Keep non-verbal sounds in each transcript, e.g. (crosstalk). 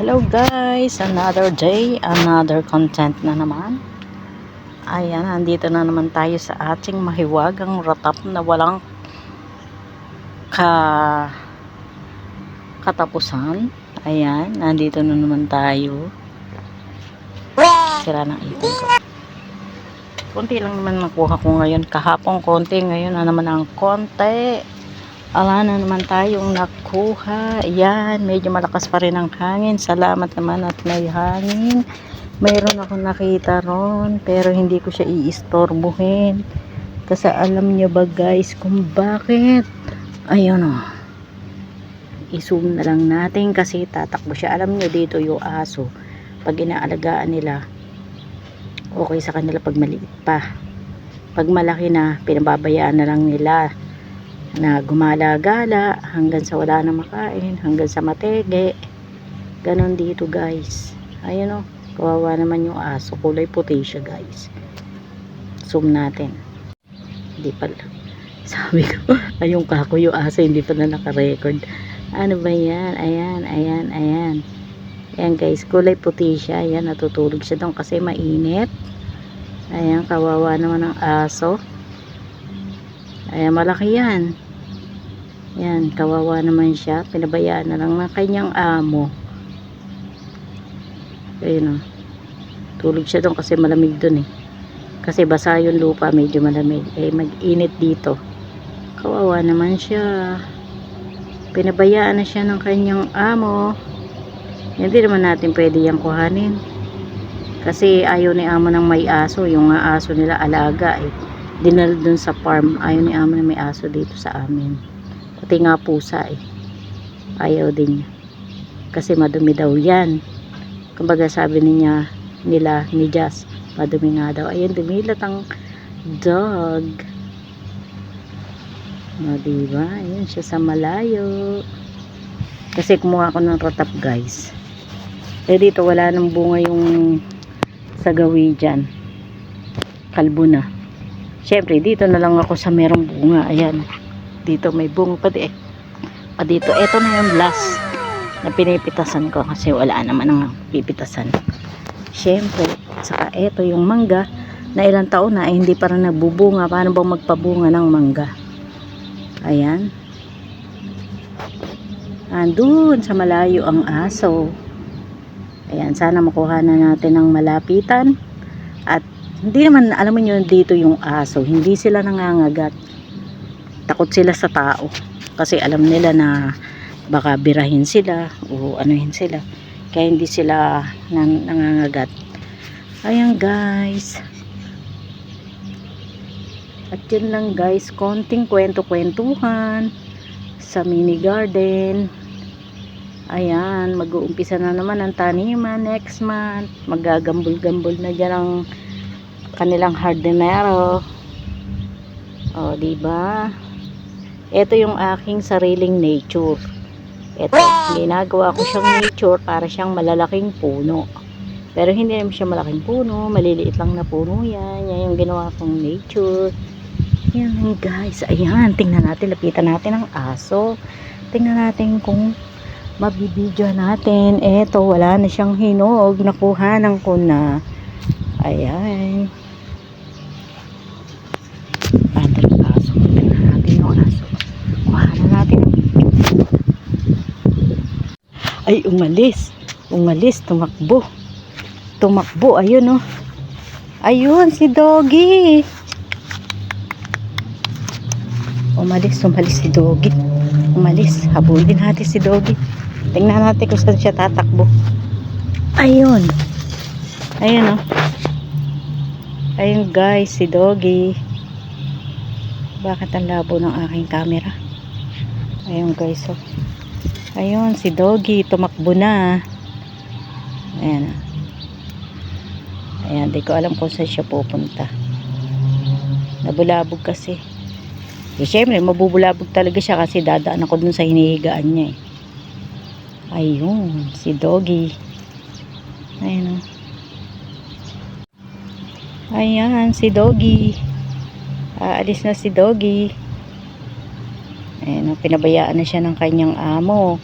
Hello guys, another day, another content na naman. Ayan, andito na naman tayo sa ating mahiwagang ratap na walang ka katapusan. Ayan, nandito na naman tayo. Sira ng ipon ko. Konti lang naman nakuha ko ngayon. Kahapon konti, ngayon na naman ang konti. Ala na naman tayong nakuha. Yan, medyo malakas pa rin ang hangin. Salamat naman at may hangin. Mayroon ako nakita ron, pero hindi ko siya iistorbohin. Kasi alam niyo ba guys kung bakit? Ayun o. I-zoom na lang natin kasi tatakbo siya. Alam niyo dito yung aso. Pag inaalagaan nila, okay sa kanila pag maliit pa. Pag malaki na, pinababayaan na lang nila na gumala-gala hanggang sa wala na makain, hanggang sa matege. Ganon dito guys. Ayun o, kawawa naman yung aso. Kulay puti siya guys. Zoom natin. Hindi pala. (laughs) Sabi ko, ayong kako yung aso, hindi pa na nakarecord. Ano ba yan? Ayan, ayan, ayan. Ayan guys, kulay puti siya. Ayan, natutulog siya doon kasi mainit. Ayan, kawawa naman ang aso. Ayan, malaki yan. Yan, kawawa naman siya. Pinabayaan na lang ng kanyang amo. Ayun o. Tulog siya doon kasi malamig doon eh. Kasi basa yung lupa, medyo malamig. Eh, mag-init dito. Kawawa naman siya. Pinabayaan na siya ng kanyang amo. Hindi naman natin pwede yung kuhanin. Kasi ayaw ni amo ng may aso. Yung aso nila alaga eh dinala dun sa farm. Ayaw ni amo na may aso dito sa amin. Pati nga pusa eh. Ayaw din kasi madumi daw yan. Kumbaga sabi niya nila ni Jazz madumi nga daw. Ayun dumilat ang dog. No diba? Ayun siya sa malayo. Kasi kumuha ko ng ratap guys. Eh dito wala nang bunga yung sagawi dyan. Kalbo na Siyempre, dito na lang ako sa merong bunga. Ayan. Dito may bunga pa di eh. Pa dito. Ito na yung last na pinipitasan ko kasi wala naman ang pipitasan. Siyempre, saka ito yung mangga na ilang taon na eh, hindi pa rin nagbubunga. Paano bang magpabunga ng mangga? Ayan. Andun sa malayo ang aso. Ayan, sana makuha na natin ng malapitan. Hindi naman, alam mo nyo, dito yung aso, hindi sila nangangagat. Takot sila sa tao. Kasi alam nila na baka birahin sila o anuhin sila. Kaya hindi sila nang, nangangagat. Ayan guys. At yun lang guys, konting kwento-kwentuhan sa mini garden. Ayan, mag-uumpisa na naman ang taniman next month. Magagambol-gambol na dyan ang kanilang hardinero. O, di ba? Ito yung aking sariling nature. Ito, ginagawa ko siyang nature para siyang malalaking puno. Pero hindi naman siya malaking puno, maliliit lang na puno yan. Yan yung ginawa kong nature. Yan guys, ayan, tingnan natin, lapitan natin ang aso. Tingnan natin kung mabibidyo natin. Eto, wala na siyang hinog. Nakuhanan ko na. Ayan. Pater ang aso. Tingnan natin yung aso. Kuhanan natin. Ay, umalis. Umalis, tumakbo. Tumakbo, ayun oh. Ayun, si Doggy. Umalis, umalis si Doggy. Umalis. Habulin natin si Doggy. Tingnan natin kung saan siya tatakbo. Ayun. Ayun oh. Ayun guys, si Doggy. Bakit ang labo ng aking camera? Ayun guys, oh. Ayun, si Doggy, tumakbo na. Ayan. Ayan, di ko alam kung saan siya pupunta. Nabulabog kasi. Eh, syempre, mabubulabog talaga siya kasi dadaan ako dun sa hinihigaan niya eh. Ayun, si Doggy. Ayun, oh. Ayan, si Doggy. Aalis na si Doggy. Ayan, oh, pinabayaan na siya ng kanyang amo.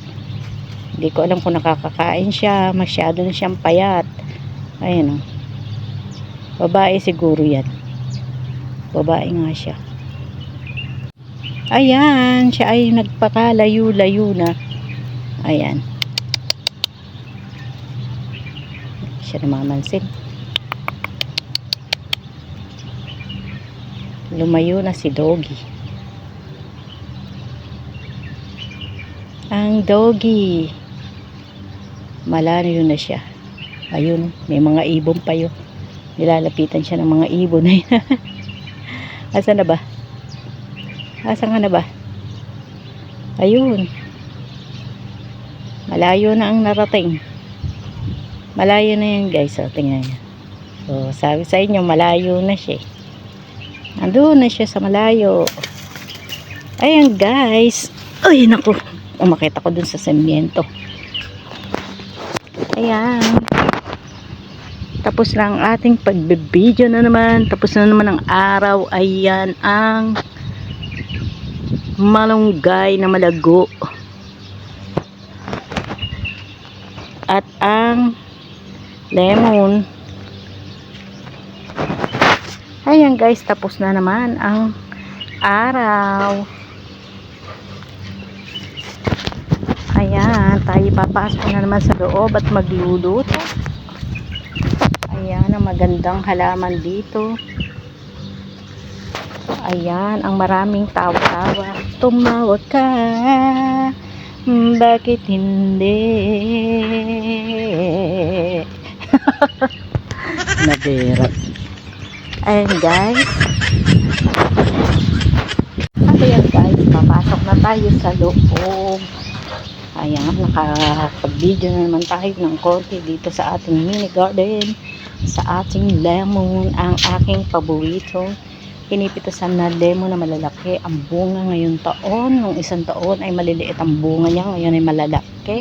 Hindi ko alam kung nakakakain siya. Masyado na siyang payat. Ayan o. Babae siguro yan. Babae nga siya. Ayan. Siya ay nagpakalayo-layo na. Ayan. Siya namamansin. Lumayo na si Doggy. Ang Doggy. Malayo na siya. Ayun, may mga ibon pa yun. Nilalapitan siya ng mga ibon. (laughs) Asa na ba? Asa nga na ba? Ayun. Malayo na ang narating. Malayo na yan guys. O, tingnan niyo. So, sabi sa inyo, malayo na siya. eh. Nandun na siya sa malayo. Ayan guys. Ay, naku. Umakit ako dun sa semyento. Ayan. Tapos na ang ating pagbibideo na naman. Tapos na naman ang araw. Ayan ang malunggay na malago. At ang lemon. Ayan guys, tapos na naman ang araw. Ayan, tayo papasok na naman sa loob at magluluto. Ayan, ang magandang halaman dito. Ayan, ang maraming tawa-tawa. Tumawag ka. Hmm, Bakit hindi? (laughs) Nabera. Ayan guys. At ayan guys, papasok na tayo sa loob. Ayan, nakapag-video na naman tayo ng konti dito sa ating mini garden. Sa ating lemon, ang aking paborito. Pinipitasan na lemon na malalaki. Ang bunga ngayon taon, nung isang taon ay maliliit ang bunga niya. Ngayon ay malalaki.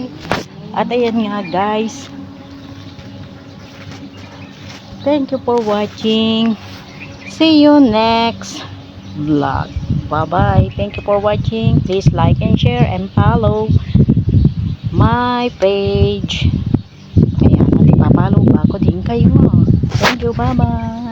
At ayan nga guys. Thank you for watching. See you next vlog. Bye-bye. Thank you for watching. Please like and share and follow my page. Ayan, at ipapalo ba ako din kayo. Thank you. Bye-bye.